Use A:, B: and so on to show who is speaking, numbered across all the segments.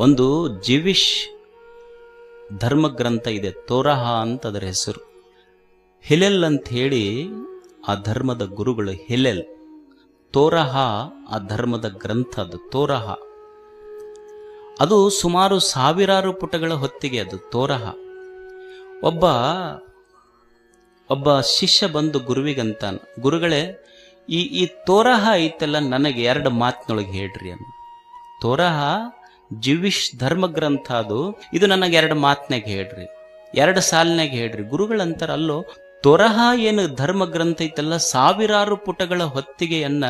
A: ಒಂದು ಜಿವಿಶ್ ಧರ್ಮಗ್ರಂಥ ಇದೆ, ತೋರಹ ಅಂತ ಅದರ ಹೆಸರು. ಹಿಲೆಲ್ ಅಂತ ಹೇಳಿ ಆ ಧರ್ಮದ ಗುರುಗಳು ಹಿಲೆಲ್. ತೋರಹ ಆ ಧರ್ಮದ ಗ್ರಂಥ ಅದು, ತೋರಹ. ಅದು ಸುಮಾರು ಸಾವಿರಾರು ಪುಟಗಳ ಹೊತ್ತಿಗೆ ಅದು, ತೋರಹ. ಒಬ್ಬ ಒಬ್ಬ ಶಿಷ್ಯ ಬಂದು ಗುರುವಿಗಂತಾನ, ಗುರುಗಳೇ, ಈ ಈ ತೋರಹ ಐತಲ್ಲ ನನಗೆ ಎರಡು ಮಾತಿನೊಳಗೆ ಹೇಳ್ರಿ ಅನ್ನ ತೋರಹ ಜಿವಿಶ್ ಧರ್ಮಗ್ರಂಥ ಅದು. ಇದು ನನಗೆ ಎರಡು ಮಾತನಾಗ ಹೇಳ್ರಿ. ಎರಡು ಸಾಲಿನಾಗ ಹೇಳ್ರಿ. ಗುರುಗಳಂತಾರ ಅಲ್ಲೋ, ತೊರಹ ಏನು ಧರ್ಮ ಗ್ರಂಥ ಐತಲ್ಲ, ಸಾವಿರಾರು ಪುಟಗಳ ಹೊತ್ತಿಗೆಯನ್ನ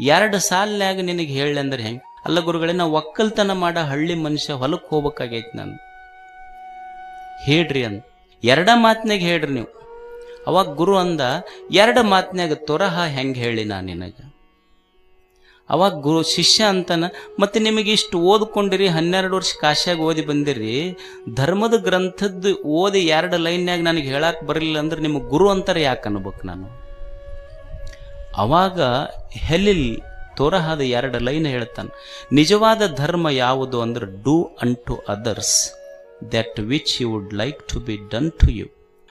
A: ಎರಡು ಸಾಲಿನಾಗ ನಿನಗೆ ಹೇಳಿ ಅಂದ್ರೆ ಹೆಂಗ್? ಅಲ್ಲ ಗುರುಗಳೇ ನಾ ಒಕ್ಕಲ್ತನ ಮಾಡ ಹಳ್ಳಿ ಮನುಷ್ಯ ಹೊಲಕ್ಕೆ ಹೋಗ್ಬೇಕಾಗೈತಿ ನಾನು. ಹೇಳ್ರಿ ಅಂದ ಎರಡ ಮಾತನಾಗ ಹೇಳ್ರಿ ನೀವು. ಅವಾಗ ಗುರು ಅಂದ, ಎರಡು ಮಾತನಾಗ ತೊರಹ ಹೆಂಗ್ ಹೇಳಿ ನಾನು ನಿನಗೆ? ಅವಾಗ ಗುರು ಶಿಷ್ಯ ಅಂತಾನ, ಮತ್ತು ನಿಮಗೆ ಇಷ್ಟು ಓದ್ಕೊಂಡಿರಿ, ಹನ್ನೆರಡು ವರ್ಷ ಕಾಶ್ಯಾಗ ಓದಿ ಬಂದಿರಿ. ಧರ್ಮದ ಗ್ರಂಥದ್ದು ಓದಿ ಎರಡು ಲೈನ್ಯಾಗ ನನಗೆ ಹೇಳಕ್ಕೆ ಬರಲಿಲ್ಲ ಅಂದ್ರೆ ನಿಮಗೆ ಗುರು ಅಂತಾರೆ ಯಾಕೆ ಅನ್ಬೇಕು ನಾನು? ಅವಾಗ ಹೆಲಿಲ್ ತೋರಹಾದ ಎರಡು ಲೈನ್ ಹೇಳ್ತಾನೆ, ನಿಜವಾದ ಧರ್ಮ ಯಾವುದು ಅಂದ್ರೆ do unto others, that which you would like to be done to you.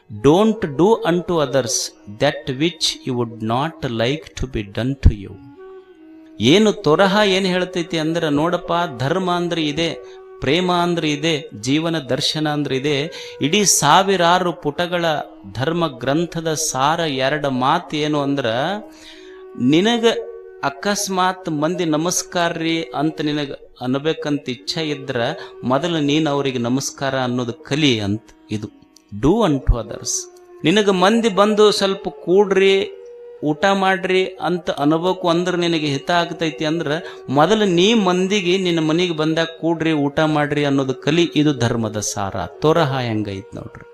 A: Don't do unto others, that which you would not like to be done to you. ಏನು ತೊರಹ ಏನು ಹೇಳ್ತೈತಿ ಅಂದ್ರೆ ನೋಡಪ್ಪ, ಧರ್ಮ ಅಂದ್ರೆ ಇದೆ, ಪ್ರೇಮ ಅಂದ್ರೆ ಇದೆ, ಜೀವನ ದರ್ಶನ ಅಂದ್ರೆ ಇದೆ. ಇಡೀ ಸಾವಿರಾರು ಪುಟಗಳ ಧರ್ಮ ಗ್ರಂಥದ ಸಾರ ಎರಡು ಮಾತು ಏನು ಅಂದ್ರ, ನಿನಗ ಅಕಸ್ಮಾತ್ ಮಂದಿ ನಮಸ್ಕಾರ ರೀ ಅಂತ ನಿನಗೆ ಅನ್ನಬೇಕಂತ ಇಚ್ಛೆ ಇದ್ರ ಮೊದಲು ನೀನು ಅವರಿಗೆ ನಮಸ್ಕಾರ ಅನ್ನೋದು ಕಲಿ ಅಂತ ಇದು. ಡೂ ಅನ್ ಟು ಅದರ್ಸ್ ನಿನಗೆ ಮಂದಿ ಬಂದು ಸ್ವಲ್ಪ ಕೂಡ್ರಿ ಊಟ ಮಾಡ್ರಿ ಅಂತ ಅನ್ಬೇಕು ಅಂದ್ರೆ ನಿನಗೆ ಹಿತ ಆಗ್ತೈತಿ ಅಂದ್ರೆ ಮೊದಲು ನೀ ಮಂದಿಗೆ ನಿನ್ನ ಮನೆಗೆ ಬಂದಾಗ ಕೂಡ್ರಿ ಊಟ ಮಾಡ್ರಿ ಅನ್ನೋದು ಕಲಿ ಇದು ಧರ್ಮದ ಸಾರ. ತೋರಹ ಹೆಂಗೈತ್ ನೋಡ್ರಿ.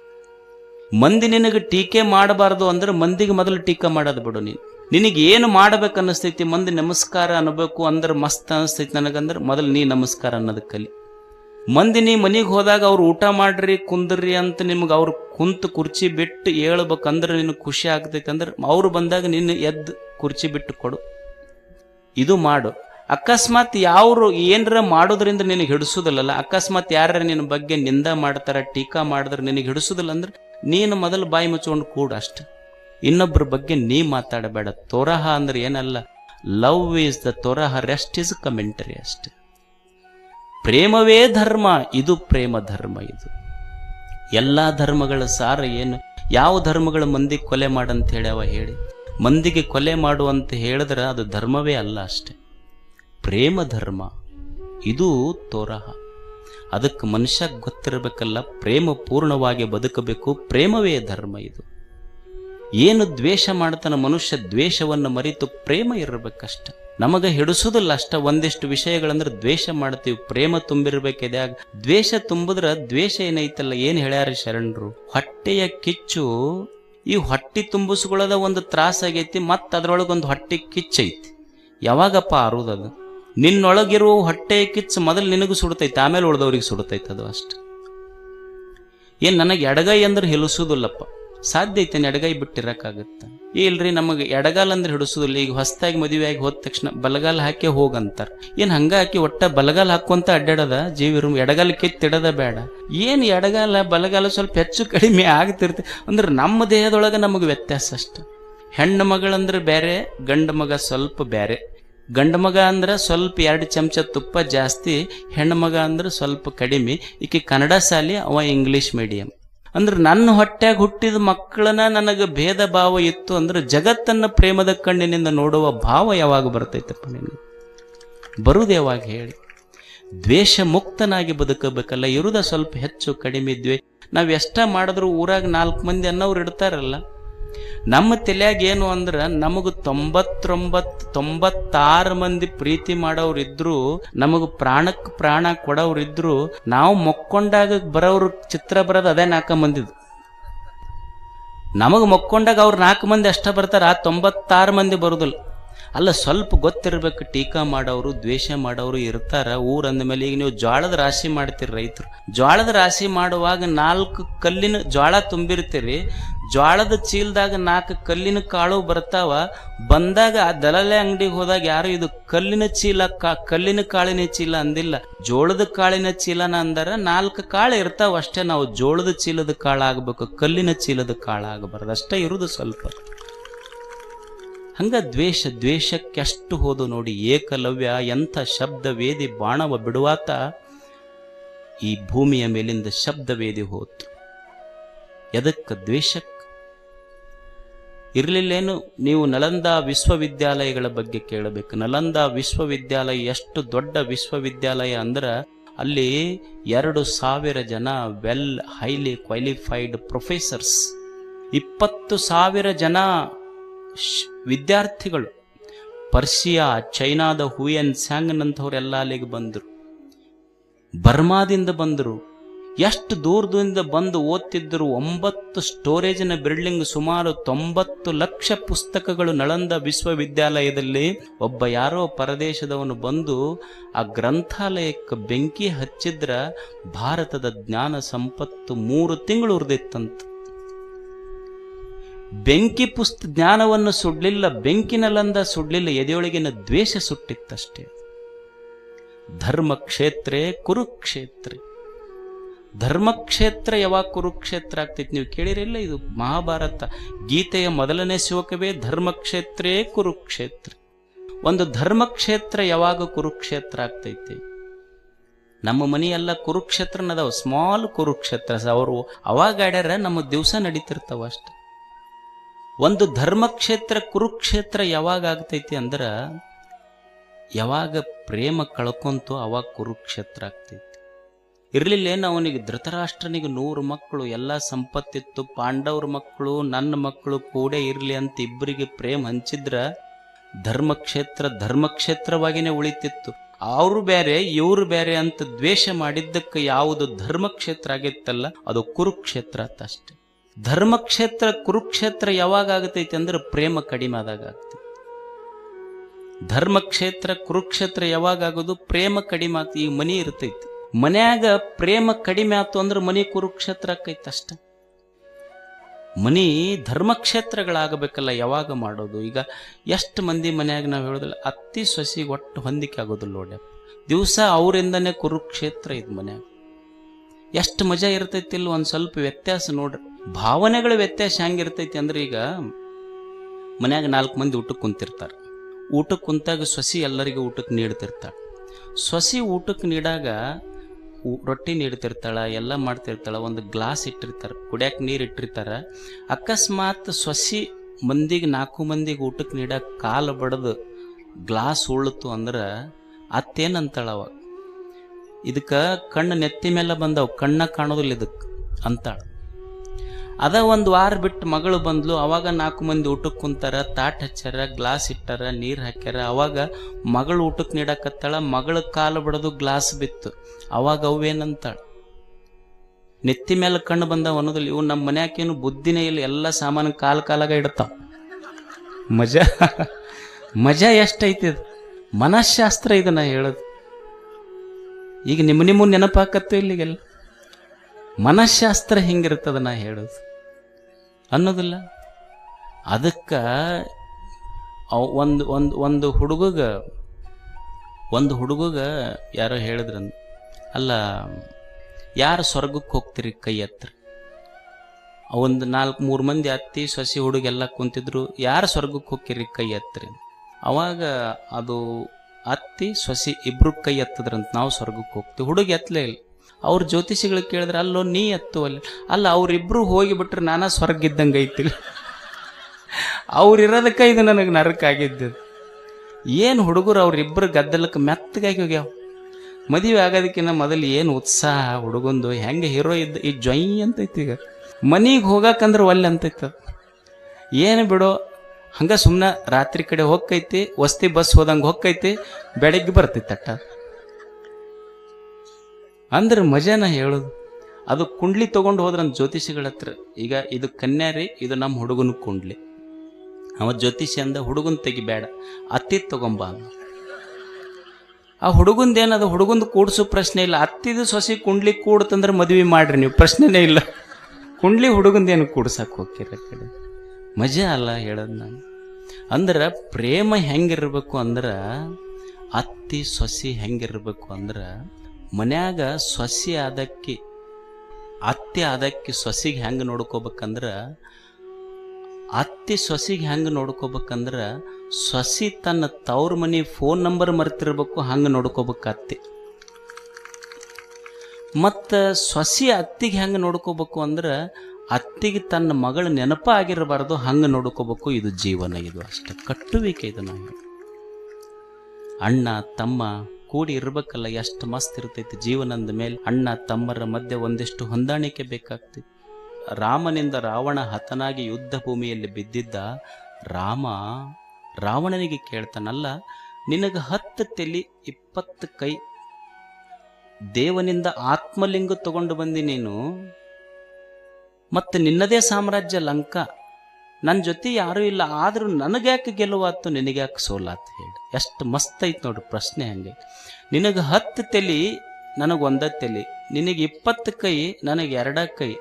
A: ಮಂದಿ ನಿನಗೆ ಟೀಕೆ ಮಾಡಬಾರ್ದು ಅಂದ್ರೆ ಮಂದಿಗೆ ಮೊದಲು ಟೀಕೆ ಮಾಡೋದು ಬಿಡು ನೀನು. ನಿನಗೆ ಏನು ಮಾಡ್ಬೇಕು ಅನ್ನಿಸ್ತೈತಿ ಮಂದಿ ನಮಸ್ಕಾರ ಅನ್ನಬೇಕು ಅಂದ್ರೆ ಮಸ್ತ್ ಅನಿಸ್ತೈತಿ ನನಗಂದ್ರೆ ಮೊದಲು ನೀ ನಮಸ್ಕಾರ ಅನ್ನೋದು ಕಲಿ. ಮಂದಿ ನೀ ಮನೆಗೆ ಹೋದಾಗ ಅವ್ರು ಊಟ ಮಾಡ್ರಿ, ಕುಂದ್ರಿ ಅಂತ ನಿಮ್ಗೆ ಅವ್ರು ಕುಂತು ಕುರ್ಚಿ ಬಿಟ್ಟು ಹೇಳ್ಬೇಕಂದ್ರೆ ನಿನ್ನ ಖುಷಿ ಆಗ್ತೈತೆ ಅಂದ್ರೆ ಅವ್ರು ಬಂದಾಗ ನಿನ್ನ ಎದ್ದು ಕುರ್ಚಿ ಬಿಟ್ಟು ಕೊಡು. ಇದು ಮಾಡು. ಅಕಸ್ಮಾತ್ ಯಾವ್ರು ಏನರ ಮಾಡೋದ್ರಿಂದ ನಿನಗೆ ಹಿಡಿಸೋದಿಲ್ಲಲ್ಲ, ಅಕಸ್ಮಾತ್ ಯಾರ ನಿನ್ನ ಬಗ್ಗೆ ನಿಂದ ಮಾಡ್ತಾರ, ಟೀಕಾ ಮಾಡಿದ್ರೆ ನಿನಗೆ ಹಿಡಿಸೋದಿಲ್ಲ ಅಂದ್ರೆ ನೀನು ಮೊದಲು ಬಾಯಿ ಮುಚ್ಕೊಂಡು ಕೂಡ ಅಷ್ಟೆ. ಇನ್ನೊಬ್ಬರ ಬಗ್ಗೆ ನೀ ಮಾತಾಡಬೇಡ. ತೊರಹ ಅಂದ್ರೆ ಏನಲ್ಲ, love is the Torah, rest is commentary ಅಷ್ಟೆ. ಪ್ರೇಮವೇ ಧರ್ಮ, ಇದು ಪ್ರೇಮ ಧರ್ಮ ಇದು. ಎಲ್ಲ ಧರ್ಮಗಳ ಸಾರ ಏನು? ಯಾವ ಧರ್ಮಗಳ ಮಂದಿ ಕೊಲೆ ಮಾಡಂತ ಹೇಳ್ಯಾವ ಹೇಳಿ. ಮಂದಿಗೆ ಕೊಲೆ ಮಾಡು ಅಂತ ಹೇಳಿದ್ರೆ ಅದು ಧರ್ಮವೇ ಅಲ್ಲ ಅಷ್ಟೆ. ಪ್ರೇಮ ಧರ್ಮ, ಇದು ತೋರಹ. ಅದಕ್ಕೆ ಮನುಷ್ಯ ಗೊತ್ತಿರಬೇಕಲ್ಲ, ಪ್ರೇಮ ಪೂರ್ಣವಾಗಿ ಬದುಕಬೇಕು, ಪ್ರೇಮವೇ ಧರ್ಮ ಇದು. ಏನು ದ್ವೇಷ ಮಾಡ್ತಾನೆ ಮನುಷ್ಯ, ದ್ವೇಷವನ್ನು ಮರೆತು ಪ್ರೇಮ ಇರಬೇಕಷ್ಟ. ನಮಗ ಹಿಡಿಸೋದಿಲ್ಲ ಅಷ್ಟ, ಒಂದಿಷ್ಟು ವಿಷಯಗಳಂದ್ರೆ ದ್ವೇಷ ಮಾಡ್ತೀವಿ, ಪ್ರೇಮ ತುಂಬಿರ್ಬೇಕಿದೆ. ದ್ವೇಷ ತುಂಬಿದ್ರ ದ್ವೇಷ ಏನೈತಲ್ಲ, ಏನ್ ಹೇಳ್ಯಾರ ಶರಣರು? ಹೊಟ್ಟೆಯ ಕಿಚ್ಚು, ಈ ಹೊಟ್ಟಿ ತುಂಬಿಸ್ಕೊಳ್ಳೋದ ಒಂದು ತ್ರಾಸ ಆಗೈತಿ, ಮತ್ತ ಅದ್ರೊಳಗೊಂದು ಹೊಟ್ಟೆ ಕಿಚ್ಚೈತಿ ಯಾವಾಗಪ್ಪ ಆರುದದು ನಿನ್ನೊಳಗಿರುವ ಹೊಟ್ಟೆಯ ಕಿಚ್ಚು ಮೊದಲು ನಿನಗೂ ಸುಡ್ತೈತೆ, ಆಮೇಲೆ ಉಳ್ದವ್ರಿಗೆ ಸುಡ್ತೈತೆ ಅದು ಅಷ್ಟ. ಏನ್ ನನಗೆ ಎಡಗೈ ಅಂದ್ರೆ ಹಿಲಿಸೋದಿಲ್ಲಪ್ಪ ಸಾಧ್ಯ ಐತೆ ಎಡಗೈ ಬಿಟ್ಟಿರಕ್ಕಾಗತ್ತ ಇಲ್ರಿ, ನಮಗೆ ಎಡಗಾಲ ಅಂದ್ರೆ ಹಿಡಿಸೋದಿಲ್ಲ. ಈಗ ಹೊಸದಾಗಿ ಮದುವೆ ಆಗಿ ಹೋದ ತಕ್ಷಣ ಬಲಗಾಲ ಹಾಕಿ ಹೋಗಂತಾರ. ಏನ್ ಹಂಗ ಹಾಕಿ ಒಟ್ಟ ಬಲಗಾಲ ಹಾಕೊಂತ ಅಡ್ಡಾಡದ? ಜೀವಿರು, ಎಡಗಾಲ ಕಿತ್ತಿಡದ ಬೇಡ. ಏನ್ ಎಡಗಾಲ, ಬಲಗಾಲ ಸ್ವಲ್ಪ ಹೆಚ್ಚು ಕಡಿಮೆ ಆಗ್ತಿರ್ತೆ. ಅಂದ್ರೆ ನಮ್ಮ ದೇಹದೊಳಗ ನಮಗೆ ವ್ಯತ್ಯಾಸ ಅಷ್ಟ. ಹೆಣ್ಣು ಮಗಳಂದ್ರೆ ಬೇರೆ, ಗಂಡ ಮಗ ಸ್ವಲ್ಪ ಬೇರೆ. ಗಂಡ ಮಗ ಅಂದ್ರೆ ಸ್ವಲ್ಪ ಎರಡು ಚಮಚ ತುಪ್ಪ ಜಾಸ್ತಿ, ಹೆಣ್ಣು ಮಗ ಅಂದ್ರೆ ಸ್ವಲ್ಪ ಕಡಿಮೆ. ಈಕೆ ಕನ್ನಡ ಶಾಲೆ, ಅವ ಇಂಗ್ಲಿಷ್ ಮೀಡಿಯಂ ಅಂದ್ರೆ ನನ್ನ ಹೊಟ್ಟೆಗೆ ಹುಟ್ಟಿದ ಮಕ್ಕಳನ್ನ ನನಗೆ ಭೇದ ಭಾವ ಇತ್ತು ಅಂದ್ರೆ ಜಗತ್ತನ್ನ ಪ್ರೇಮದ ಕಣ್ಣಿನಿಂದ ನೋಡುವ ಭಾವ ಯಾವಾಗ ಬರ್ತೈತಪ್ಪ ನಿನ್ನ ಬರುವುದು ಯಾವಾಗ ಹೇಳಿ. ದ್ವೇಷ ಮುಕ್ತನಾಗಿ ಬದುಕಬೇಕಲ್ಲ, ಇರುದ ಸ್ವಲ್ಪ ಹೆಚ್ಚು ಕಡಿಮೆ ಇದ್ವಿ ನಾವು ಎಷ್ಟ ಮಾಡಿದ್ರು ಊರಾಗ ನಾಲ್ಕು ಮಂದಿ ಅನ್ನೋರು ಇಡ್ತಾರಲ್ಲ. ನಮ್ಮ ತಲೆಯಾಗ ಏನು ಅಂದ್ರೆ ನಮಗ ತೊಂಬತ್ತೊಂಬತ್ತು ತೊಂಬತ್ತಾರು ಮಂದಿ ಪ್ರೀತಿ ಮಾಡೋರಿದ್ರು ನಮಗ ಪ್ರಾಣಕ್ಕೆ ಪ್ರಾಣ ಕೊಡೋರಿದ್ರು ನಾವು ಮೊಕ್ಕೊಂಡಾಗ ಬರೋರು ಚಿತ್ರ ಬರೋದು ಅದೇ ನಾಲ್ಕು ಮಂದಿದು. ನಮಗ್ ಮೊಕ್ಕೊಂಡಾಗ ಅವ್ರು ನಾಲ್ಕು ಮಂದಿ ಅಷ್ಟ ಬರ್ತಾರ, ಆ ತೊಂಬತ್ತಾರು ಮಂದಿ ಬರುದಿಲ್ಲ. ಅಲ್ಲ ಸ್ವಲ್ಪ ಗೊತ್ತಿರ್ಬೇಕು, ಟೀಕಾ ಮಾಡೋರು, ದ್ವೇಷ ಮಾಡೋರು ಇರ್ತಾರ. ಊರ್ ಅಂದ್ಮೇಲೆ ಈಗ ನೀವು ಜ್ವಾಳದ ರಾಶಿ ಮಾಡ್ತೀರಿ ರೈತರು. ಜ್ವಾಳದ ರಾಶಿ ಮಾಡುವಾಗ ನಾಲ್ಕು ಕಲ್ಲಿನ ಜ್ವಾಳ ತುಂಬಿರ್ತೀರಿ. ಜ್ವಾಳದ ಚೀಲದಾಗ ನಾಲ್ಕು ಕಲ್ಲಿನ ಕಾಳು ಬರ್ತಾವ. ಬಂದಾಗ ಆ ದಲಾಲೆ ಅಂಗಡಿಗೆ ಹೋದಾಗ ಯಾರು ಇದು ಕಲ್ಲಿನ ಚೀಲ ಕಲ್ಲಿನ ಕಾಳಿನ ಚೀಲ ಅಂದಿಲ್ಲ. ಜೋಳದ ಕಾಳಿನ ಚೀಲನ ಅಂದರ ನಾಲ್ಕು ಕಾಳು ಇರ್ತಾವ ಅಷ್ಟೇ. ನಾವು ಜೋಳದ ಚೀಲದ ಕಾಳು ಆಗಬೇಕು ಕಲ್ಲಿನ ಚೀಲದ ಕಾಳು ಆಗಬಾರದು ಅಷ್ಟೇ ಇರುದು ಸ್ವಲ್ಪ. ಹಂಗ ದ್ವೇಷ ದ್ವೇಷಕ್ಕೆಷ್ಟು ಹೋದು ನೋಡಿ ಏಕಲವ್ಯ ಎಂಥ ಶಬ್ದ ವೇದಿ ಬಾಣವ ಬಿಡುವಾತ ಈ ಭೂಮಿಯ ಮೇಲಿಂದ ಶಬ್ದ ವೇದಿ ಹೋತು. ಎದಕ್ಕೆ ದ್ವೇಷಕ್ಕೆ ಇರಲಿಲ್ಲೇನು ನೀವು ನಲಂದ ವಿಶ್ವವಿದ್ಯಾಲಯಗಳ ಬಗ್ಗೆ ಕೇಳಬೇಕು. ನಲಂದ ವಿಶ್ವವಿದ್ಯಾಲಯ ಎಷ್ಟು ದೊಡ್ಡ ವಿಶ್ವವಿದ್ಯಾಲಯ ಅಂದ್ರೆ ಅಲ್ಲಿ ಎರಡು ಸಾವಿರ ಜನ ವೆಲ್ ಹೈಲಿ ಕ್ವಾಲಿಫೈಡ್ ಪ್ರೊಫೆಸರ್ಸ್ ಇಪ್ಪತ್ತು ಸಾವಿರ ಜನ ವಿದ್ಯಾರ್ಥಿಗಳು, ಪರ್ಷಿಯಾ, ಚೈನಾದ ಹುಯನ್ ಸ್ಯಾಂಗ್ನಂಥವ್ರೆಲ್ಲ ಅಲ್ಲಿಗೆ ಬಂದರು. ಬರ್ಮಾದಿಂದ ಬಂದರು. ಎಷ್ಟು ದೂರದಿಂದ ಬಂದು ಓದ್ತಿದ್ದರು ಒಂಬತ್ತು ಸ್ಟೋರೇಜಿನ ಬಿಲ್ಡಿಂಗ್ ಸುಮಾರು ತೊಂಬತ್ತು ಲಕ್ಷ ಪುಸ್ತಕಗಳು ನಳಂದ ವಿಶ್ವವಿದ್ಯಾಲಯದಲ್ಲಿ ಒಬ್ಬ ಯಾರೋ ಪರದೇಶದವನು ಬಂದು ಆ ಗ್ರಂಥಾಲಯಕ್ಕೆ ಬೆಂಕಿ ಹಚ್ಚಿದ್ರ ಭಾರತದ ಜ್ಞಾನ ಸಂಪತ್ತು ಮೂರು ತಿಂಗಳು ಉರ್ದಿತ್ತಂತ. ಬೆಂಕಿ ಪುಸ್ತ ಜ್ಞಾನವನ್ನು ಸುಡ್ಲಿಲ್ಲ ಬೆಂಕಿನಲ್ಲಂದ ಸುಡ್ಲಿಲ್ಲ, ಎದೆಯೊಳಗಿನ ದ್ವೇಷ ಸುಟ್ಟಿತ್ತಷ್ಟೇ. ಧರ್ಮ ಕ್ಷೇತ್ರೇ ಕುರುಕ್ಷೇತ್ರ. ಧರ್ಮಕ್ಷೇತ್ರ ಯಾವಾಗ ಕುರುಕ್ಷೇತ್ರ ಆಗ್ತೈತಿ ನೀವು ಕೇಳಿರಿಲ್ಲ ಇದು ಮಹಾಭಾರತ ಗೀತೆಯ ಮೊದಲನೇ ಶ್ಲೋಕವೇ ಧರ್ಮಕ್ಷೇತ್ರೇ ಕುರುಕ್ಷೇತ್ರ. ಒಂದು ಧರ್ಮಕ್ಷೇತ್ರ ಯಾವಾಗ ಕುರುಕ್ಷೇತ್ರ ಆಗ್ತೈತಿ? ನಮ್ಮ ಮನೆಯೆಲ್ಲ ಕುರುಕ್ಷೇತ್ರನದಾವ ಸ್ಮಾಲ್ ಕುರುಕ್ಷೇತ್ರ ಅವರು ಅವಾಗ ಆಡ್ಯಾರ, ನಮ್ಮ ದಿವಸ ನಡೀತಿರ್ತಾವ ಅಷ್ಟೆ. ಒಂದು ಧರ್ಮಕ್ಷೇತ್ರ, ಕುರುಕ್ಷೇತ್ರ ಯಾವಾಗ ಆಗ್ತೈತಿ ಅಂದ್ರೆ, ಯಾವಾಗ ಪ್ರೇಮ ಕಳ್ಕೊಂತು ಅವಾಗ ಕುರುಕ್ಷೇತ್ರ ಆಗ್ತೈತಿ. ಇರಲಿಲ್ಲೇನು ಅವನಿಗೆ ಧೃತರಾಷ್ಟ್ರನಿಗೆ ನೂರು ಮಕ್ಕಳು, ಎಲ್ಲ ಸಂಪತ್ತಿತ್ತು, ಪಾಂಡವ್ರ ಮಕ್ಕಳು, ನನ್ನ ಮಕ್ಕಳು ಕೂಡೇ ಇರ್ಲಿ ಅಂತ ಇಬ್ಬರಿಗೆ ಪ್ರೇಮ ಹಂಚಿದ್ರ, ಧರ್ಮಕ್ಷೇತ್ರ ಧರ್ಮಕ್ಷೇತ್ರವಾಗಿನೇ ಉಳಿತಿತ್ತು. ಅವರು ಬೇರೆ ಇವರು ಬೇರೆ ಅಂತ ದ್ವೇಷ ಮಾಡಿದ್ದಕ್ಕೆ ಯಾವುದು ಧರ್ಮಕ್ಷೇತ್ರ ಆಗಿತ್ತಲ್ಲ, ಅದು ಕುರುಕ್ಷೇತ್ರ ಅಂತ ಅಷ್ಟೆ. ಧರ್ಮಕ್ಷೇತ್ರ, ಕುರುಕ್ಷೇತ್ರ ಯಾವಾಗ ಆಗತೈತಿ ಅಂದ್ರೆ ಪ್ರೇಮ ಕಡಿಮೆ ಆದಾಗ ಆಗ್ತೈತಿ ಧರ್ಮಕ್ಷೇತ್ರ, ಕುರುಕ್ಷೇತ್ರ ಯಾವಾಗ ಆಗೋದು ಪ್ರೇಮ ಕಡಿಮೆ ಆಯ್ತು ಈ ಮನಿ ಇರ್ತೈತಿ. ಮನ್ಯಾಗ ಪ್ರೇಮ ಕಡಿಮೆ ಆಯ್ತು ಅಂದ್ರೆ ಮನಿ ಕುರುಕ್ಷೇತ್ರ ಆಕೈತಿ ಅಷ್ಟ. ಮನಿ ಧರ್ಮಕ್ಷೇತ್ರಗಳಾಗಬೇಕಲ್ಲ, ಯಾವಾಗ ಮಾಡೋದು? ಈಗ ಎಷ್ಟು ಮಂದಿ ಮನ್ಯಾಗ ನಾವು ಹೇಳೋದಿಲ್ಲ, ಅತ್ತಿ ಸೊಸಿ ಒಟ್ಟು ಹೊಂದಿಕೆ ಆಗೋದಿಲ್ಲ ನೋಡಿ ದಿವಸ ಅವರಿಂದನೇ ಕುರುಕ್ಷೇತ್ರ ಇದು ಮನ್ಯಾಗ. ಎಷ್ಟು ಮಜಾ ಇರ್ತೈತಿಲ್ಲ, ಒಂದು ಸ್ವಲ್ಪ ವ್ಯತ್ಯಾಸ ನೋಡ್ರಿ. ಭಾವನೆಗಳ ವ್ಯತ್ಯಾಸ ಹೆಂಗಿರ್ತೈತಿ ಅಂದ್ರೆ ಈಗ ಮನ್ಯಾಗ ನಾಲ್ಕು ಮಂದಿ ಊಟಕ್ಕೆ ಕುಂತಿರ್ತಾರೆ. ಊಟಕ್ಕೆ ಕುಂತಾಗ ಸೊಸಿ ಎಲ್ಲರಿಗೂ ಊಟಕ್ಕೆ ನೀಡ್ತಿರ್ತಾಳೆ. ಸೊಸಿ ಊಟಕ್ಕೆ ನೀಡಾಗ ರೊಟ್ಟಿ ನೀಡ್ತಿರ್ತಾಳೆ, ಎಲ್ಲ ಮಾಡ್ತಿರ್ತಾಳೆ, ಒಂದು ಗ್ಲಾಸ್ ಇಟ್ಟಿರ್ತಾರೆ ಕುಡಿಯಕ್ಕೆ ನೀರು ಇಟ್ಟಿರ್ತಾರೆ. ಅಕಸ್ಮಾತ್ ಸೊಸಿ ಮಂದಿಗೆ ನಾಲ್ಕು ಮಂದಿಗೆ ಊಟಕ್ಕೆ ನೀಡಕ್ಕೆ ಕಾಲು ಬಡದು ಗ್ಲಾಸ್ ಉಳ್ತು ಅಂದ್ರೆ ಅತ್ತೇನಂತಾಳ ಅವಾಗ ಇದಕ್ಕೆ ಕಣ್ಣು ನೆತ್ತಿ ಮೇಲೆ ಬಂದವು, ಕಣ್ಣ ಕಾಣೋದಿಲ್ಲ ಇದಕ್ಕೆ ಅಂತಾಳ. ಅದ ಒಂದು ವಾರ ಬಿಟ್ಟು ಮಗಳು ಬಂದ್ಲು. ಅವಾಗ ನಾಲ್ಕು ಮಂದಿ ಊಟಕ್ಕೆ ಕುಂತಾರ ತಾಟ್ ಹಚ್ಚಾರ ಗ್ಲಾಸ್ ಇಟ್ಟಾರ ನೀರು ಹಾಕ್ಯಾರ. ಅವಾಗ ಮಗಳು ಊಟಕ್ಕೆ ನೀಡಕತ್ತಾಳ ಮಗಳ ಕಾಲು ಬಡದು ಗ್ಲಾಸ್ ಬಿತ್ತು. ಅವಾಗ ಅವೇನಂತಾಳ ನೆತ್ತಿ ಮೇಲೆ ಕಣ್ಣು ಬಂದಾವ ಅನ್ನೋದಿಲ್ಲ ಇವು ನಮ್ಮ ಮನ್ಯಾಕೇನು ಬುದ್ಧಿನೇ ಇಲ್ಲ ಎಲ್ಲ ಸಾಮಾನು ಕಾಲು ಕಾಲಾಗ ಇಡ್ತಾವ. ಮಜಾ? ಮಜಾ ಎಷ್ಟೈತಿ ಇದು? ಮನಃಶಾಸ್ತ್ರ ಇದು ನಾ ಹೇಳೋದು. ಈಗ ನಿಮ್ಮ ನಿಮ್ಮ ನೆನಪಾಕತ್ತು ಇಲ್ಲಿಗೆಲ್ಲ? ಮನಃಶಾಸ್ತ್ರ ಹಿಂಗಿರ್ತದ ನಾ ಹೇಳೋದು. ಅನ್ನೋದಿಲ್ಲ. ಅದಕ್ಕೆ ಒಂದು ಒಂದು ಒಂದು ಹುಡುಗಗ ಒಂದು ಹುಡುಗಗ ಯಾರೋ ಹೇಳಿದ್ರಂದು ಅಲ್ಲ, ಯಾರು ಸ್ವರ್ಗಕ್ಕೆ ಹೋಗ್ತೀರಿ ಕೈ ಹತ್ರ ಒಂದು ನಾಲ್ಕು, ಮೂರು ಮಂದಿ ಅತ್ತಿ, ಸೊಸಿ ಹುಡುಗೆಲ್ಲ ಕುಂತಿದ್ರು, ಯಾರು ಸ್ವರ್ಗಕ್ಕೆ ಹೋಗ್ತೀರಿ ಕೈ ಹತ್ರಿ ಅವಾಗ ಅದು ಅತ್ತಿ, ಸೊಸಿ ಇಬ್ರು ಕೈ ಎತ್ತದ್ರಂತ ನಾವು ಸ್ವರ್ಗಕ್ಕೆ ಹೋಗ್ತೀವಿ. ಹುಡುಗಿ ಎತ್ತಲೇ ಇಲ್ಲ. ಅವ್ರ ಜ್ಯೋತಿಷಿಗಳು ಕೇಳಿದ್ರೆ, ಅಲ್ಲೋ, ನೀ ಎತ್ತು ಅಲ್ಲಿ. ಅಲ್ಲ ಅವರಿಬ್ಬರು ಹೋಗಿಬಿಟ್ರೆ ನಾನಾ ಸ್ವರ್ಗ ಇದ್ದಂಗೆ ಐತಿಲ್ಲ ಅವ್ರಿರೋದಕ್ಕೆ ಇದು ನನಗೆ ನರಕ ಆಗಿದ್ದು. ಏನು ಹುಡುಗರು ಅವ್ರಿಬ್ಬರು ಗದ್ದಲಕ್ಕೆ ಮೆತ್ತಗಾಗಿ ಹೋಗ್ಯಾವ. ಮದುವೆ ಆಗೋದಕ್ಕಿಂತ ಮೊದಲು ಏನು ಉತ್ಸಾಹ, ಹುಡುಗಂದು, ಹೆಂಗೆ ಹೀರೋ ಇದ್ದ, ಈ ಜೊಯ್ ಅಂತೈತಿ ಈಗ. ಮನೆಗೆ ಹೋಗಕ್ಕಂದ್ರೆ ಒಲ್ಲೆ ಅಂತೈತ ಏನು ಬಿಡೋ, ಹಂಗೆ ಸುಮ್ಮನೆ ರಾತ್ರಿ ಕಡೆ ಹೋಗ್ಕೈತಿ ವಸ್ತಿ ಬಸ್ ಹೋದಂಗೆ ಹೋಗ್ಕೈತಿ ಬೆಳಗ್ಗೆ ಬರ್ತೈತೆ ಅಟ್ಟ. ಅಂದ್ರೆ ಮಜಾನ ಹೇಳೋದು. ಅದು ಕುಂಡ್ಲಿ ತಗೊಂಡು ಹೋದ್ರಂತ ಜ್ಯೋತಿಷಿಗಳ ಹತ್ರ. ಈಗ ಇದು ಕನ್ಯಾರಿ ಇದು ನಮ್ಮ ಹುಡುಗನ ಕುಂಡ್ಲಿ. ಅವ ಜ್ಯೋತಿಷಿ ಅಂದ, ಹುಡುಗನ ತೆಗಿಬೇಡ, ಅತ್ತಿ ತಗೊಂಬ ಅಂದ. ಆ ಹುಡುಗಂದೇನದು ಹುಡುಗಂದು ಕೂಡ್ಸು ಪ್ರಶ್ನೆ ಇಲ್ಲ. ಅತ್ತಿದು ಸೊಸಿ ಕುಂಡ್ಲಿ ಕೂಡ್ತಂದ್ರೆ ಮದುವೆ ಮಾಡ್ರಿ ನೀವು, ಪ್ರಶ್ನೆನೇ ಇಲ್ಲ. ಕುಂಡ್ಲಿ ಹುಡುಗಂದೇನು ಕೂಡ್ಸಕ್ಕೆ ಕೂಡ್ಸಕ್ ಹೋಗ್ತೀರ ಕಡೆ? ಮಜಾ ಅಲ್ಲ ಹೇಳೋದು ನಾನು. ಅಂದ್ರೆ ಪ್ರೇಮ ಹೆಂಗಿರ್ಬೇಕು ಅಂದ್ರೆ, ಅತ್ತಿ ಸೊಸಿ ಹೆಂಗಿರ್ಬೇಕು ಅಂದ್ರೆ ಮನ್ಯಾಗ ಸೊಸಿ ಅದಕ್ಕೆ ಅತ್ತೆ ಅದಕ್ಕೆ ಸೊಸಿಗೆ ಹೆಂಗೆ ನೋಡ್ಕೋಬೇಕಂದ್ರೆ, ಅತ್ತಿ ಸೊಸಿಗೆ ಹೆಂಗೆ ನೋಡ್ಕೋಬೇಕಂದ್ರೆ, ಸೊಸಿ ತನ್ನ ತವ್ರ ಮನೆ ಫೋನ್ ನಂಬರ್ ಮರೆತಿರ್ಬೇಕು, ಹಂಗೆ ನೋಡ್ಕೋಬೇಕು ಅತ್ತೆ. ಮತ್ತು ಸೊಸಿ ಅತ್ತಿಗೆ ಹೆಂಗೆ ನೋಡ್ಕೋಬೇಕು ಅಂದ್ರೆ, ಅತ್ತಿಗೆ ತನ್ನ ಮಗಳ ನೆನಪ ಆಗಿರಬಾರ್ದು, ಹಂಗೆ ನೋಡ್ಕೋಬೇಕು, ಇದು ಜೀವನ ಇದು ಅಷ್ಟೆ. ಕಟ್ಟುವಿಕೆ ಇದು ನಾವು. ಅಣ್ಣ, ತಮ್ಮ ಕೂಡಿ ಇರ್ಬೇಕಲ್ಲ, ಎಷ್ಟು ಮಸ್ತ್ ಇರ್ತೈತಿ ಜೀವನದ ಮೇಲೆ. ಅಣ್ಣ, ತಮ್ಮರ ಮಧ್ಯೆ ಒಂದಿಷ್ಟು ಹೊಂದಾಣಿಕೆ ಬೇಕಾಗ್ತೈತಿ ರಾಮನಿಂದ ರಾವಣ ಹತನಾಗಿ ಯುದ್ಧ ಭೂಮಿಯಲ್ಲಿ ಬಿದ್ದಿದ್ದ ರಾಮ ರಾವಣನಿಗೆ ಕೇಳ್ತಾನಲ್ಲ, ನಿನಗೆ ಹತ್ತು ತೆಲಿ, ಇಪ್ಪತ್ತು ಕೈ. ದೇವನಿಂದ ಆತ್ಮಲಿಂಗ ತಗೊಂಡು ಬಂದಿ ನೀನು. ಮತ್ತು ನಿನ್ನದೇ ಸಾಮ್ರಾಜ್ಯ ಲಂಕ. ನನ್ನ ಜೊತೆ ಯಾರೂ ಇಲ್ಲ, ಆದರೂ ನನಗ್ಯಾಕೆ ಗೆಲುವಾತು ನಿನಗ್ಯಾಕೆ ಸೋಲಾತು ಹೇಳಿ. ಎಷ್ಟು ಮಸ್ತ್ ಐತೆ ನೋಡ್ರಿ ಪ್ರಶ್ನೆ ಹಂಗೆ. ನಿನಗೆ ಹತ್ತು ತೆಲಿ, ನನಗೆ ಒಂದ ತೆಲಿ. ನಿನಗೆ ಇಪ್ಪತ್ತು ಕೈ, ನನಗೆ ಎರಡ ಕೈ.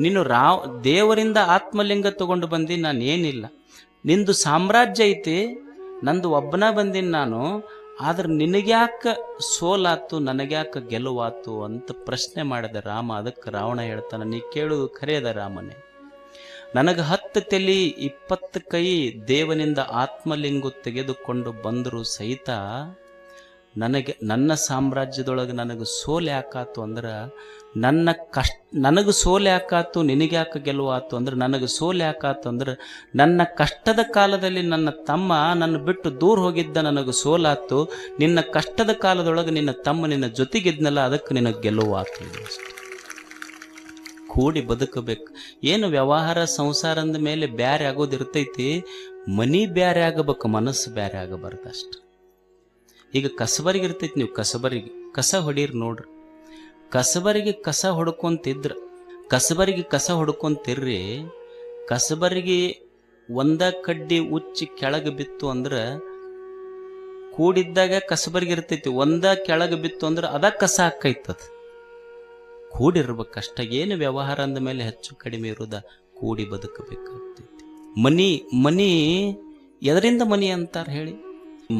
A: ನೀನು ರಾವ್, ದೇವರಿಂದ ಆತ್ಮಲಿಂಗ ತಗೊಂಡು ಬಂದಿ ನಾನು ಏನಿಲ್ಲ. ನಿಂದು ಸಾಮ್ರಾಜ್ಯ ಐತಿ, ನಂದು ಒಬ್ಬನ ಬಂದೀನಿ ನಾನು, ಆದ್ರೆ ನಿನಗ್ಯಾಕೆ ಸೋಲಾತು ನನಗ್ಯಾಕೆ ಗೆಲುವಾತು ಅಂತ ಪ್ರಶ್ನೆ ಮಾಡಿದ ರಾಮ, ಅದಕ್ಕೆ ರಾವಣ ಹೇಳ್ತಾನೆ, ನೀ ಕೇಳುವುದು ಖರೆಯದ ರಾಮನೇ. ನನಗೆ ಹತ್ತು ತೆಲಿ, ಇಪ್ಪತ್ತು ಕೈ ದೇವನಿಂದ ಆತ್ಮಲಿಂಗು ತೆಗೆದುಕೊಂಡು ಬಂದರೂ ಸಹಿತ ನನಗೆ, ನನ್ನ ಸಾಮ್ರಾಜ್ಯದೊಳಗೆ ನನಗೆ ಸೋಲೆ ಯಾಕಾತು ಅಂದ್ರೆ, ನನ್ನ ಕಷ್ಟ, ನನಗೆ ಸೋಲೆ ಯಾಕಾತು, ನಿನಗೆ ಯಾಕೆ ಗೆಲುವಾತು ಅಂದ್ರೆ, ನನಗೆ ಸೋಲೆ ಯಾಕಾತು ಅಂದ್ರೆ, ನನ್ನ ಕಷ್ಟದ ಕಾಲದಲ್ಲಿ ನನ್ನ ತಮ್ಮ ನನ್ನ ಬಿಟ್ಟು ದೂರ ಹೋಗಿದ್ದ ನನಗೆ ಸೋಲಾತು, ನಿನ್ನ ಕಷ್ಟದ ಕಾಲದೊಳಗೆ ನಿನ್ನ ತಮ್ಮ ನಿನ್ನ ಜೊತೆಗಿದ್ನಲ್ಲ, ಅದಕ್ಕೆ ನಿನಗೆ ಗೆಲುವಾತು ಅಷ್ಟೆ. ಕೂಡಿ ಬದುಕಬೇಕು. ಏನು ವ್ಯವಹಾರ ಸಂಸಾರ ಅಂದ ಮೇಲೆ ಬ್ಯಾರೆ ಆಗೋದು ಇರ್ತೈತಿ? ಮನಿ ಬ್ಯಾರೆ ಆಗಬೇಕು, ಮನಸ್ಸು ಬ್ಯಾರೆ ಆಗಬಾರ್ದು ಅಷ್ಟು. ಈಗ ಕಸಬರಿಗೆ ಇರ್ತೈತಿ ನೀವು, ಕಸಬರಿಗೆ. ಕಸ ಹೊಡೀರಿ ನೋಡ್ರಿ. ಕಸಬರಿಗೆ ಕಸ ಹೊಡ್ಕೊಂತಿದ್ರ. ಕಸಬರಿಗೆ ಕಸ ಹೊಡ್ಕೊಂತಿರ್ರಿ. ಕಸಬರಿಗೆ ಒಂದ ಕಡ್ಡಿ ಉಚ್ಚಿ ಕೆಳಗೆ ಬಿತ್ತು ಅಂದ್ರೆ ಕೂಡಿದ್ದಾಗ ಕಸಬರಿಗೆ ಇರ್ತೈತಿ. ಒಂದ ಕೆಳಗೆ ಬಿತ್ತು ಅಂದ್ರೆ ಅದ ಕಸ ಆಕೈತದ ಕೂಡಿರ್ಬೇಕಷ್ಟ ಏನು ವ್ಯವಹಾರ ಅಂದ ಮೇಲೆ ಹೆಚ್ಚು ಕಡಿಮೆ ಇರೋದ ಕೂಡಿ ಬದುಕಬೇಕಾಗ್ತೈತಿ. ಮನಿ ಮನಿ ಎದರಿಂದ ಮನಿ ಅಂತಾರೆ ಹೇಳಿ?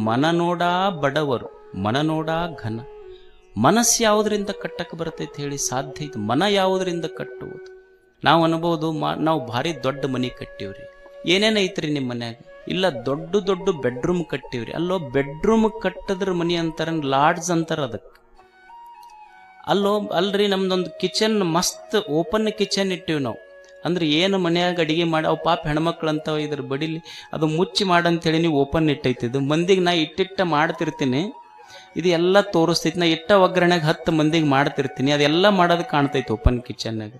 A: ಮನ ನೋಡ ಬಡವರು, ಮನ ನೋಡ ಘನ. ಮನಸ್ಸು ಯಾವುದರಿಂದ ಕಟ್ಟಕ್ಕೆ ಬರ್ತೈತಿ ಹೇಳಿ ಸಾಧ್ಯ ಐತೆ. ಮನ ಯಾವುದರಿಂದ ಕಟ್ಟುವುದು? ನಾವು ಅನ್ಬೋದು ಮಾ, ನಾವು ಭಾರಿ ದೊಡ್ಡ ಮನಿ ಕಟ್ಟಿವ್ರಿ. ಏನೇನೈತ್ರಿ ನಿಮ್ಮ ಮನ್ಯಾಗ? ಇಲ್ಲ ದೊಡ್ಡ ದೊಡ್ಡ ಬೆಡ್ರೂಮ್ ಕಟ್ಟಿವ್ರಿ. ಅಲ್ಲೋ ಬೆಡ್ರೂಮ್ ಕಟ್ಟದ್ರ ಮನಿ ಅಂತಾರ ಲಾಡ್ಜ್ ಅಂತಾರ ಅದಕ್ಕೆ? ಅಲ್ಲೋ, ಅಲ್ರಿ ನಮ್ದೊಂದು ಕಿಚನ್ ಮಸ್ತ್ ಓಪನ್ ಕಿಚನ್ ಇಟ್ಟಿವಿ ನಾವು. ಅಂದ್ರೆ ಏನು ಮನ್ಯಾಗ ಅಡಿಗೆ ಮಾಡಿ, ಅವು ಪಾಪ ಹೆಣ್ಮಕ್ಳು ಅಂತ ಇದ್ರ ಬಡಿಲಿ ಅದು ಮುಚ್ಚಿ ಮಾಡಂತೇಳಿ ನೀವು ಓಪನ್ ಇಟ್ಟೈತಿದ್ದು ಮಂದಿಗೆ ನಾ ಇಟ್ಟಿಟ್ಟ ಮಾಡ್ತಿರ್ತೀನಿ. ಇದು ಎಲ್ಲ ತೋರಿಸ್ತೈತಿ. ನಾ ಇಟ್ಟ ಒಗ್ಗರಣೆಗೆ ಹತ್ತು ಮಂದಿಗೆ ಮಾಡ್ತಿರ್ತೀನಿ. ಅದೆಲ್ಲ ಮಾಡೋದು ಕಾಣ್ತೈತಿ ಓಪನ್ ಕಿಚನ್ನಾಗ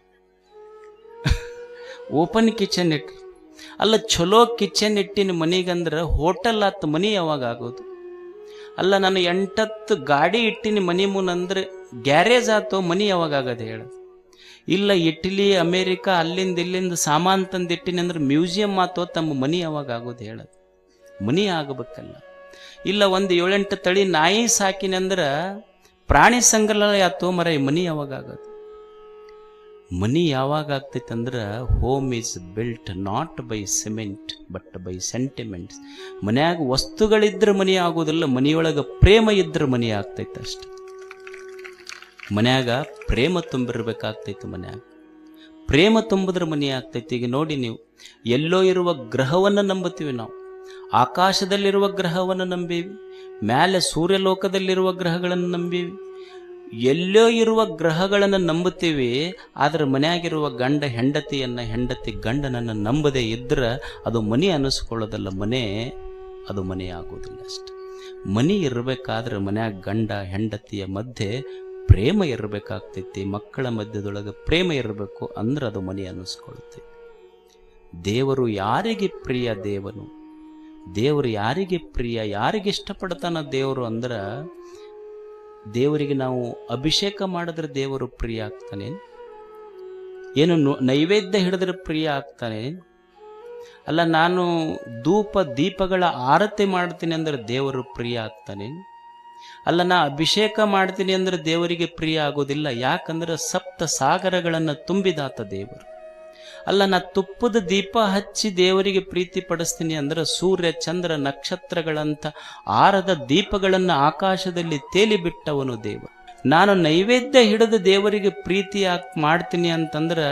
A: ಓಪನ್ ಕಿಚನ್ ಇಟ್ಟು ಅಲ್ಲ ಚಲೋ ಕಿಚನ್ ಇಟ್ಟಿನ ಮನೆಗಂದ್ರೆ ಹೋಟೆಲ್ ಆತ ಮನಿ ಯಾವಾಗ ಆಗೋದು? ಅಲ್ಲ, ನಾನು ಎಂಟತ್ತು ಗಾಡಿ ಇಟ್ಟಿನಿ ಮನಿ ಮುನ್ನಂದ್ರೆ ಗ್ಯಾರೇಜ್ ಆತೋ ಮನಿ ಯಾವಾಗ ಆಗದೆ ಹೇಳ. ಇಲ್ಲ, ಇಟಲಿ, ಅಮೇರಿಕಾ, ಅಲ್ಲಿಂದ ಇಲ್ಲಿಂದ ಸಾಮಾನ್ ತಂದಿಟ್ಟಿನಿ ಅಂದ್ರೆ ಮ್ಯೂಸಿಯಂ ಆತೋ ತಮ್ಮ ಮನಿ ಯಾವಾಗ ಆಗೋದು ಹೇಳದು ಮನಿ ಆಗಬೇಕಲ್ಲ. ಇಲ್ಲ, ಒಂದು ಏಳೆಂಟು ತಳಿ ನಾಯಿ ಸಾಕಿನಿ ಅಂದ್ರೆ ಪ್ರಾಣಿ ಸಂಗ್ರಹಾಲಯ ಆತೋ ಮರ ಮನಿ ಯಾವಾಗ ಆಗೋದು? ಮನಿ ಯಾವಾಗ ಆಗ್ತೈತೆ ಅಂದ್ರೆ home is built not by cement but by sentiments ಮನೆಯಾಗ ವಸ್ತುಗಳಿದ್ರೆ ಮನಿ ಆಗೋದಿಲ್ಲ, ಮನೆಯೊಳಗೆ ಪ್ರೇಮ ಇದ್ರೆ ಮನಿ ಆಗ್ತೈತೆ ಅಷ್ಟೆ. ಮನ್ಯಾಗ ಪ್ರೇಮ ತುಂಬಿರ್ಬೇಕಾಗ್ತೈತೆ ಮನ್ಯಾಗ. ಪ್ರೇಮ ತುಂಬಿದ್ರೆ ಮನಿ ಆಗ್ತೈತಿ. ಈಗ ನೋಡಿ ನೀವು, ಎಲ್ಲೋ ಇರುವ ಗ್ರಹವನ್ನು ನಂಬುತ್ತೀವಿ ನಾವು. ಆಕಾಶದಲ್ಲಿರುವ ಗ್ರಹವನ್ನು ನಂಬೀವಿ ಮೇಲೆ ಸೂರ್ಯಲೋಕದಲ್ಲಿರುವ ಗ್ರಹಗಳನ್ನು ನಂಬೀವಿ ಎಲ್ಲೋ ಇರುವ ಗ್ರಹಗಳನ್ನು ನಂಬುತ್ತೀವಿ, ಆದರೆ ಮನೆಯಾಗಿರುವ ಗಂಡ ಹೆಂಡತಿಯನ್ನು ಹೆಂಡತಿ ಗಂಡನನ್ನು ನಂಬದೇ ಇದ್ದರೆ ಅದು ಮನೆ ಅನ್ನಿಸ್ಕೊಳ್ಳೋದಲ್ಲ ಮನೆ, ಅದು ಮನೆ ಆಗೋದಿಲ್ಲ ಅಷ್ಟೆ. ಮನೆ ಇರಬೇಕಾದ್ರೆ ಮನೆಯಾಗ ಗಂಡ ಹೆಂಡತಿಯ ಮಧ್ಯೆ ಪ್ರೇಮ ಇರಬೇಕಾಗ್ತೈತಿ, ಮಕ್ಕಳ ಮಧ್ಯದೊಳಗೆ ಪ್ರೇಮ ಇರಬೇಕು ಅಂದ್ರೆ ಅದು ಮನೆ ಅನ್ನಿಸ್ಕೊಳ್ಳುತ್ತೆ ದೇವರು ಯಾರಿಗೆ ಪ್ರಿಯ ದೇವನು? ದೇವರು ಯಾರಿಗೆ ಪ್ರಿಯ, ಯಾರಿಗೆ ಇಷ್ಟಪಡ್ತಾನ ದೇವರು ಅಂದ್ರೆ ದೇವರಿಗೆ ನಾವು ಅಭಿಷೇಕ ಮಾಡಿದ್ರೆ ದೇವರು ಪ್ರಿಯ ಆಗ್ತಾನೆ. ಏನು ನೈವೇದ್ಯ ಹಿಡಿದ್ರೆ ಪ್ರಿಯ ಆಗ್ತಾನೆ. ಅಲ್ಲ, ನಾನು ಧೂಪ, ದೀಪಗಳ ಆರತಿ ಮಾಡ್ತೀನಿ ಅಂದ್ರೆ ದೇವರು ಪ್ರಿಯ ಆಗ್ತಾನೆ. ಅಲ್ಲ, ನಾ ಅಭಿಷೇಕ ಮಾಡ್ತೀನಿ ಅಂದ್ರೆ ದೇವರಿಗೆ ಪ್ರಿಯ ಆಗೋದಿಲ್ಲ. ಯಾಕಂದ್ರೆ ಸಪ್ತ ಸಾಗರಗಳನ್ನು ತುಂಬಿದಾತ ದೇವರು. ಅಲ್ಲ, ನಾ ತುಪ್ಪದ ದೀಪ ಹಚ್ಚಿ ದೇವರಿಗೆ ಪ್ರೀತಿ ಪಡಿಸ್ತೀನಿ ಅಂದ್ರೆ ಸೂರ್ಯ, ಚಂದ್ರ ನಕ್ಷತ್ರಗಳಂತ ಆರದ ದೀಪಗಳನ್ನು ಆಕಾಶದಲ್ಲಿ ತೇಲಿಬಿಟ್ಟವನು ದೇವ ನಾನು ನೈವೇದ್ಯ ಹಿಡಿದು ದೇವರಿಗೆ ಪ್ರೀತಿ ಮಾಡ್ತೀನಿ ಅಂತಂದ್ರೆ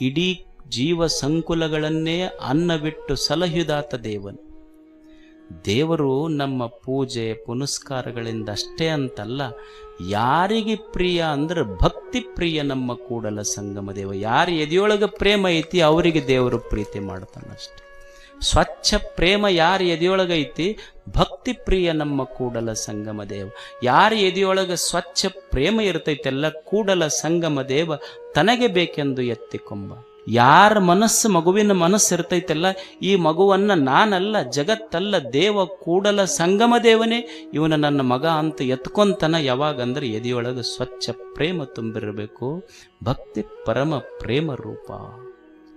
A: ಇಡೀ ಜೀವ ಸಂಕುಲಗಳನ್ನೇ ಅನ್ನ ಬಿಟ್ಟು ಸಲಹಿದಾತ ದೇವನು. ದೇವರು ನಮ್ಮ ಪೂಜೆ ಪುನಸ್ಕಾರಗಳಿಂದ ಅಷ್ಟೇ ಅಂತಲ್ಲ ಯಾರಿಗೆ ಪ್ರಿಯ ಅಂದ್ರೆ ಭಕ್ತಿ ಪ್ರಿಯ ನಮ್ಮ ಕೂಡಲ ಸಂಗಮ ದೇವ. ಯಾರ ಎದೆಯೊಳಗೆ ಪ್ರೇಮ ಐತಿ, ಅವರಿಗೆ ದೇವರು ಪ್ರೀತಿ ಮಾಡ್ತಾನಷ್ಟೆ ಸ್ವಚ್ಛ ಪ್ರೇಮ ಯಾರ ಎದೆಯೊಳಗೈತಿ ಭಕ್ತಿ ಪ್ರಿಯ ನಮ್ಮ ಕೂಡಲ ಸಂಗಮ ದೇವ. ಯಾರ ಎದೆಯೊಳಗೆ ಸ್ವಚ್ಛ ಪ್ರೇಮ ಇರ್ತೈತೆಲ್ಲ ಕೂಡಲ ಸಂಗಮ ದೇವ ತನಗೆ ಬೇಕೆಂದು ಎತ್ತಿಕೊಂಬ. ಯಾರ ಮನಸ್ಸು ಮಗುವಿನ ಮನಸ್ಸು ಇರ್ತೈತಲ್ಲ, ಈ ಮಗುವನ್ನ ನಾನಲ್ಲ, ಜಗತ್ತಲ್ಲ, ದೇವ ಕೂಡಲ ಸಂಗಮ ದೇವನೇ, ಇವನ ನನ್ನ ಮಗ ಅಂತ ಎತ್ಕೊಂತನ ಯಾವಾಗಂದ್ರೆ ಎದೆಯೊಳಗೆ ಸ್ವಚ್ಛ ಪ್ರೇಮ ತುಂಬಿರಬೇಕು. ಭಕ್ತಿ ಪರಮ ಪ್ರೇಮ ರೂಪ.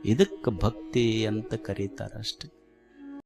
A: ಇದಕ್ಕೆ ಭಕ್ತಿ ಅಂತ ಕರೀತಾರಷ್ಟೆ.